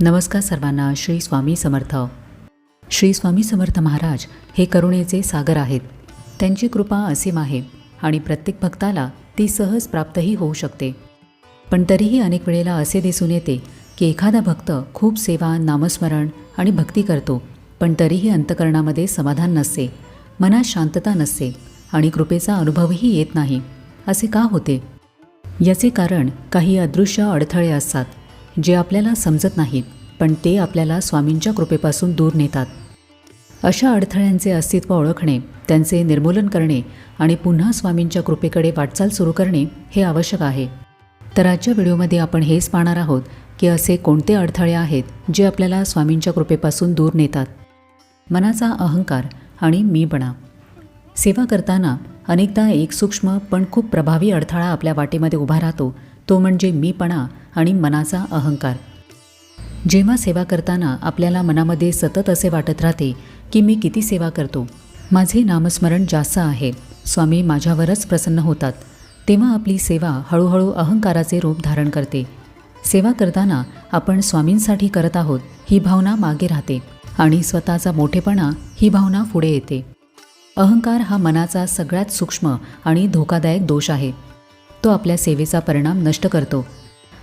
नमस्कार सर्वांना श्री स्वामी समर्थ. श्री स्वामी समर्थ महाराज हे करुणेचे सागर आहेत. त्यांची कृपा असीम आहे आणि प्रत्येक भक्ताला ती सहज प्राप्तही होऊ शकते. पण तरीही अनेक वेळेला असे दिसून येते की एखादा भक्त खूप सेवा नामस्मरण आणि भक्ती करतो पण तरीही अंतकरणामध्ये समाधान नसते मनात शांतता नसते आणि कृपेचा अनुभवही येत नाही. असे का होते? याचे कारण काही अदृश्य अडथळे असतात. जे आपल्याला समजत नाहीत पण ते आपल्याला स्वामींच्या कृपेपासून दूर नेतात. अशा अडथळ्यांचे अस्तित्व ओळखणे त्यांचे निर्मूलन करणे आणि पुन्हा स्वामींच्या कृपेकडे वाटचाल सुरू करणे हे आवश्यक आहे. तर आजच्या व्हिडिओमध्ये आपण हेच पाहणार आहोत की असे कोणते अडथळे आहेत जे आपल्याला स्वामींच्या कृपेपासून दूर नेतात. मनाचा अहंकार आणि मीपणा. सेवा करताना अनेकदा एक सूक्ष्म पण खूप प्रभावी अडथळा आपल्या वाटेमध्ये उभा राहतो तो म्हणजे मीपणा आणि मनाचा अहंकार. जेव्हा सेवा करताना आपल्याला मनामध्ये सतत असे वाटत राहते की मी किती सेवा करतो माझे नामस्मरण जास्त आहे स्वामी माझ्यावरच प्रसन्न होतात तेव्हा आपली सेवा हळूहळू अहंकाराचे रूप धारण करते. सेवा करताना आपण स्वामींसाठी करत आहोत ही भावना मागे राहते आणि स्वतःचा मोठेपणा ही भावना पुढे येते. अहंकार हा मनाचा सगळ्यात सूक्ष्म आणि धोकादायक दोष आहे. तो आपल्या सेवेचा परिणाम नष्ट करतो.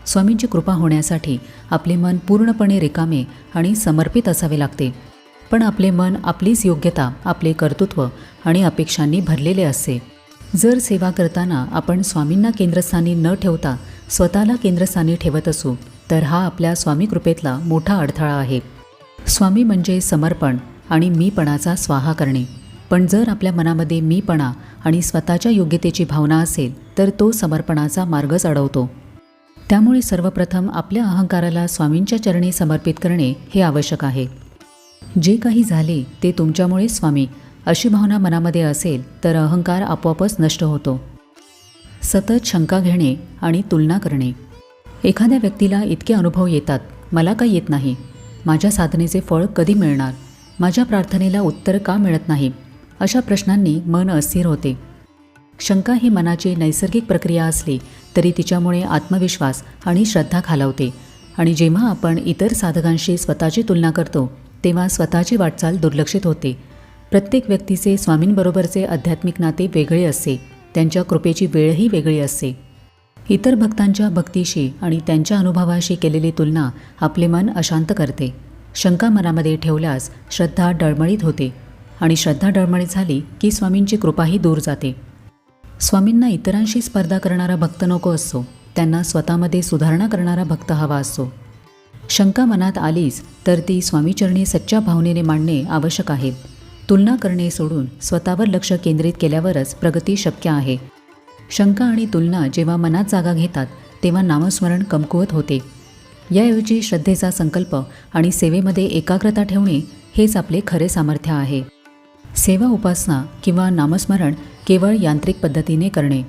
स्वामींची कृपा होण्यासाठी आपले मन पूर्णपणे रिकामे आणि समर्पित असावे लागते. पण आपले मन आपलीच योग्यता आपले कर्तृत्व आणि अपेक्षांनी भरलेले असते. जर सेवा करताना आपण स्वामींना केंद्रस्थानी न ठेवता स्वतःला केंद्रस्थानी ठेवत असू तर हा आपल्या स्वामी कृपेतला मोठा अडथळा आहे. स्वामी म्हणजे समर्पण आणि मीपणाचा स्वाहा करणे. पण जर आपल्या मनामध्ये मीपणा आणि स्वतःच्या योग्यतेची भावना असेल तर तो समर्पणाचा मार्गच अडवतो. त्यामुळे सर्वप्रथम आपल्या अहंकाराला स्वामींच्या चरणी समर्पित करणे हे आवश्यक आहे. जे काही झाले ते तुमच्यामुळे स्वामी. अशी भावना मनामध्ये असेल तर अहंकार आपोआपच नष्ट होतो. सतत शंका घेणे आणि तुलना करणे. एखाद्या व्यक्तीला इतके अनुभव येतात मला का येत नाही. माझ्या साधनेचे फळ कधी मिळणार? माझ्या प्रार्थनेला उत्तर का मिळत नाही? अशा प्रश्नांनी मन अस्थिर होते. शंका ही मनाची नैसर्गिक प्रक्रिया असली तरी तिच्यामुळे आत्मविश्वास आणि श्रद्धा खालावते. आणि जेव्हा आपण इतर साधकांशी स्वतःची तुलना करतो तेव्हा स्वतःची वाटचाल दुर्लक्षित होते. प्रत्येक व्यक्तीचे स्वामींबरोबरचे आध्यात्मिक नाते वेगळे असते त्यांच्या कृपेची वेळही वेगळी असते. इतर भक्तांच्या भक्तीशी आणि त्यांच्या अनुभवाशी केलेली तुलना आपले मन अशांत करते. शंका मनामध्ये ठेवल्यास श्रद्धा डळमळीत होते आणि श्रद्धा डळमळीत झाली की स्वामींची कृपाही दूर जाते. स्वामींना इतरांशी स्पर्धा करणारा भक्त नको असतो त्यांना स्वतःमध्ये सुधारणा करणारा भक्त हवा असतो शंका मनात आलीच तर ती स्वामीचरणी सच्च्या भावनेने मांडणे आवश्यक आहे. तुलना करणे सोडून स्वतःवर लक्ष केंद्रित केल्यावरच प्रगती शक्य आहे. शंका आणि तुलना जेव्हा मनात जागा घेतात तेव्हा नामस्मरण कमकुवत होते. याऐवजी श्रद्धेचा संकल्प आणि सेवेमध्ये एकाग्रता ठेवणे हेच आपले खरे सामर्थ्य आहे. सेवा उपासना किंवा नामस्मरण केवळ यांत्रिक पद्धतीने करणे.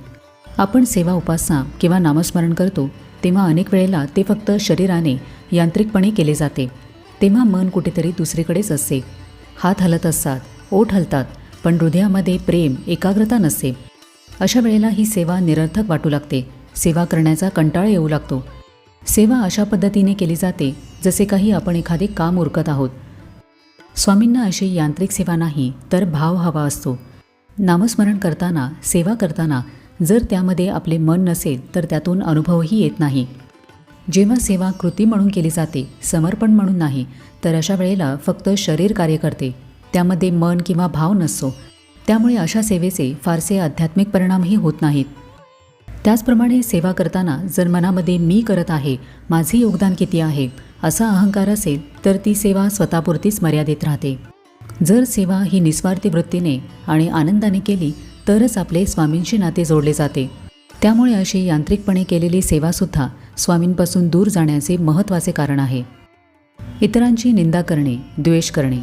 आपण सेवा उपासना किंवा नामस्मरण करतो तेव्हा अनेक वेळेला ते फक्त शरीराने यांत्रिकपणे केले जाते. तेव्हा मन कुठेतरी दुसरीकडेच असते. हात हलत असतात ओठ हलतात पण हृदयामध्ये प्रेम एकाग्रता नसते. अशा वेळेला ही सेवा निरर्थक वाटू लागते. सेवा करण्याचा कंटाळा येऊ लागतो. सेवा अशा पद्धतीने केली जाते जसे काही आपण एखादे काम उरकत आहोत. स्वामींना अशी यांत्रिक सेवा नाही तर भाव हवा असतो. नामस्मरण करताना सेवा करताना जर त्यामध्ये आपले मन नसेल तर त्यातून अनुभवही येत नाही. जेव्हा सेवा कृती म्हणून केली जाते समर्पण म्हणून नाही तर अशा वेळेला फक्त शरीर कार्य करते. त्यामध्ये मन किंवा भाव नसतो. त्यामुळे अशा सेवेचे फारसे आध्यात्मिक परिणामही होत नाहीत. त्याचप्रमाणे सेवा करताना जर मनामध्ये मी करत आहे माझे योगदान किती आहे असा अहंकार असेल तर ती सेवा स्वतःपुरतीच मर्यादित राहते. जर सेवा ही निस्वार्थी वृत्तीने आणि आनंदाने केली तरच आपले स्वामींशी नाते जोडले जाते. त्यामुळे अशी यांत्रिकपणे केलेली सेवासुद्धा स्वामींपासून दूर जाण्याचे महत्त्वाचे कारण आहे. इतरांची निंदा करणे द्वेष करणे.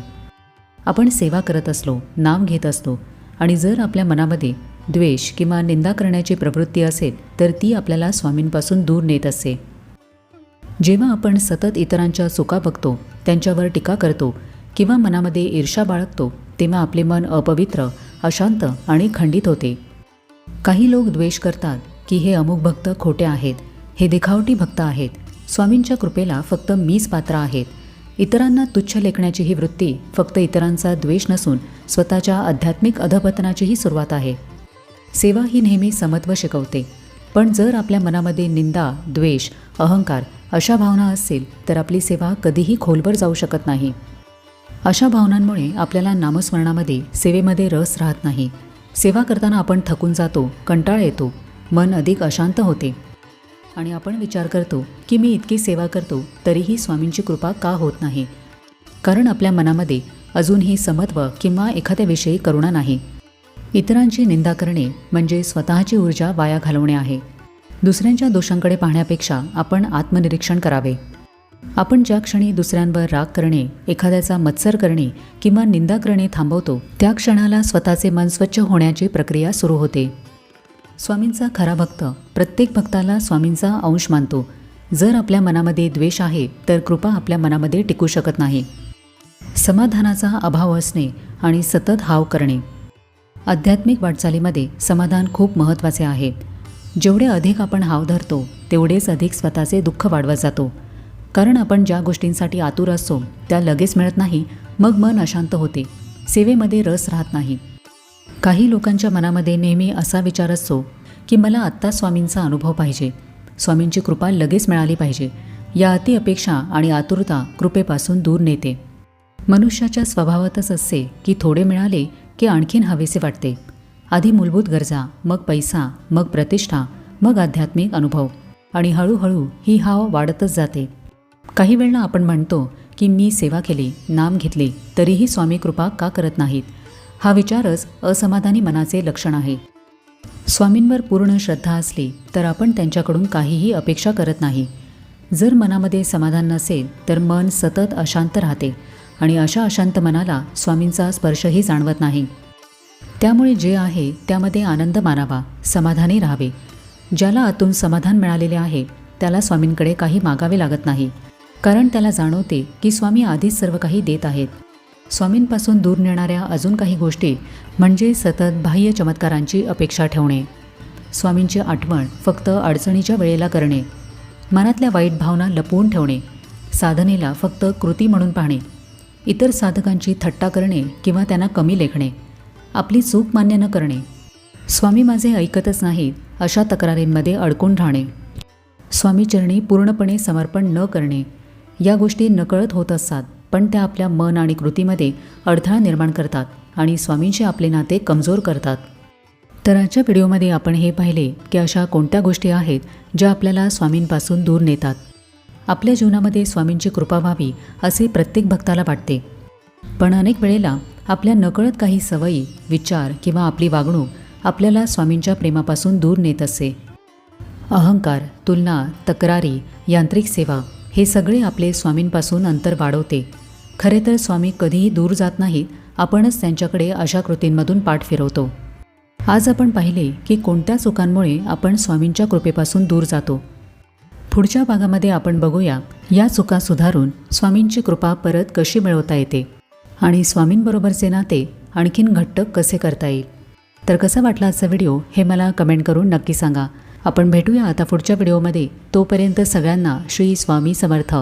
आपण सेवा करत असलो नाम घेत असतो आणि जर आपल्या मनामध्ये द्वेष किंवा निंदा करण्याची प्रवृत्ती असेल तर ती आपल्याला स्वामींपासून दूर नेत असते जेव्हा आपण सतत इतरांच्या चुका बघतो त्यांच्यावर टीका करतो किंवा मनामध्ये ईर्षा बाळगतो तेव्हा आपले मन अपवित्र अशांत आणि खंडित होते. काही लोक द्वेष करतात की हे अमुक भक्त खोटे आहेत हे दिखावटी भक्त आहेत स्वामींच्या कृपेला फक्त मीच पात्र आहेत. इतरांना तुच्छ लेखण्याची ही वृत्ती फक्त इतरांचा द्वेष नसून स्वतःच्या आध्यात्मिक अधपतनाचीही सुरुवात आहे. सेवा ही नेहमी समत्व शिकवते. पण जर आपल्या मनामध्ये निंदा द्वेष अहंकार अशा भावना असतील तर आपली सेवा कधीही खोलवर जाऊ शकत नाही. अशा भावनांमुळे आपल्याला नामस्मरणामध्ये सेवेमध्ये रस राहत नाही. सेवा करताना आपण थकून जातो कंटाळ येतो मन अधिक अशांत होते. आणि आपण विचार करतो की मी इतकी सेवा करतो तरीही स्वामींची कृपा का होत नाही? कारण आपल्या मनामध्ये अजूनही समत्व किंवा एखाद्याविषयी करुणा नाही. इतरांची निंदा करणे म्हणजे स्वतःची ऊर्जा वाया घालवणे आहे. दुसऱ्यांच्या दोषांकडे पाहण्यापेक्षा आपण आत्मनिरीक्षण करावे. आपण ज्या क्षणी दुसऱ्यांवर राग करणे एखाद्याचा मत्सर करणे किंवा निंदा करणे थांबवतो त्या क्षणाला स्वतःचे मन स्वच्छ होण्याची प्रक्रिया सुरू होते. स्वामींचा खरा भक्त प्रत्येक भक्ताला स्वामींचा अंश मानतो. जर आपल्या मनामध्ये द्वेष आहे तर कृपा आपल्या मनामध्ये टिकू शकत नाही. समाधानाचा अभाव असणे आणि सतत हाव करणे. आध्यात्मिक वाटचालीमध्ये समाधान खूप महत्त्वाचे आहे. जेवढे अधिक आपण हाव धरतो तेवढेच अधिक स्वतःचे दुःख वाढवत जातो. कारण आपण ज्या गोष्टींसाठी आतुर असतो त्या लगेच मिळत नाही मग मन अशांत होते. सेवेमध्ये रस राहत नाही. काही लोकांच्या मनामध्ये नेहमी असा विचार असतो की मला आत्ता स्वामींचा अनुभव पाहिजे. स्वामींची कृपा लगेच मिळाली पाहिजे. या अति अपेक्षा आणि आतुरता कृपेपासून दूर नेते. मनुष्याच्या स्वभावातच असते की थोडे मिळाले की आणखीन हवेसे वाटते. आधी मूलभूत गरजा मग पैसा मग प्रतिष्ठा मग आध्यात्मिक अनुभव. आणि हळूहळू ही हाव वाढतच जाते. काही वेळा आपण म्हणतो की मी सेवा केली नाम घेतले तरीही स्वामी कृपा का करत नाहीत? हा विचारच असमाधानी मनाचे लक्षण आहे. स्वामींवर पूर्ण श्रद्धा असली तर आपण त्यांच्याकडून काहीही अपेक्षा करत नाही. जर मनामध्ये समाधान नसेल तर मन सतत अशांत राहते. आणि अशा अशांत मनाला स्वामींचा स्पर्शही जाणवत नाही. त्यामुळे जे आहे त्यामध्ये आनंद मानावा समाधानी राहावे. ज्याला आतून समाधान मिळालेले आहे त्याला स्वामींकडे काही मागावे लागत नाही. कारण त्याला जाणवते की स्वामी आधीच सर्व काही देत आहेत. स्वामींपासून दूर नेणाऱ्या अजून काही गोष्टी म्हणजे सतत बाह्य चमत्कारांची अपेक्षा ठेवणे. स्वामींची आठवण फक्त अडचणीच्या वेळेला करणे. मनातल्या वाईट भावना लपवून ठेवणे. साधनेला फक्त कृती म्हणून पाहणे. इतर साधकांची थट्टा करणे किंवा त्यांना कमी लेखणे आपली चूक मान्य न करणे स्वामी माझे ऐकतच नाहीत अशा तक्रारींमध्ये अडकून राहणे स्वामीचरणी पूर्णपणे समर्पण न करणे या गोष्टी नकळत होत असतात पण त्या आपल्या मन आणि कृतीमध्ये अडथळा निर्माण करतात आणि स्वामींचे आपले नाते कमजोर करतात. तर आजच्या व्हिडिओमध्ये आपण हे पाहिले की अशा कोणत्या गोष्टी आहेत ज्या आपल्याला स्वामींपासून दूर नेतात. आपल्या जीवनामध्ये स्वामींची कृपा व्हावी असे प्रत्येक भक्ताला वाटते. पण अनेक वेळेला आपल्या नकळत काही सवयी विचार किंवा आपली वागणूक आपल्याला स्वामींच्या प्रेमापासून दूर नेत असे. अहंकार तुलना तक्रारी यांत्रिक सेवा हे सगळे आपले स्वामींपासून अंतर वाढवते. खरे तर स्वामी कधीही दूर जात नाहीत आपणच त्यांच्याकडे अशा कृतींमधून पाठ फिरवतो. आज आपण पाहिले की कोणत्या चुकांमुळे आपण स्वामींच्या कृपेपासून दूर जातो. पुढच्या भागामध्ये आपण बघूया या चुका सुधारून स्वामींची कृपा परत कशी मिळवता येते आणि स्वामींबरोबरचे नाते आणखीन घट्ट कसे करता येईल? तर कसा वाटला आजचा व्हिडिओ हे मला कमेंट करून नक्की सांगा. आपण भेटूया आता पुढच्या व्हिडिओमध्ये. तोपर्यंत सगळ्यांना श्री स्वामी समर्थ.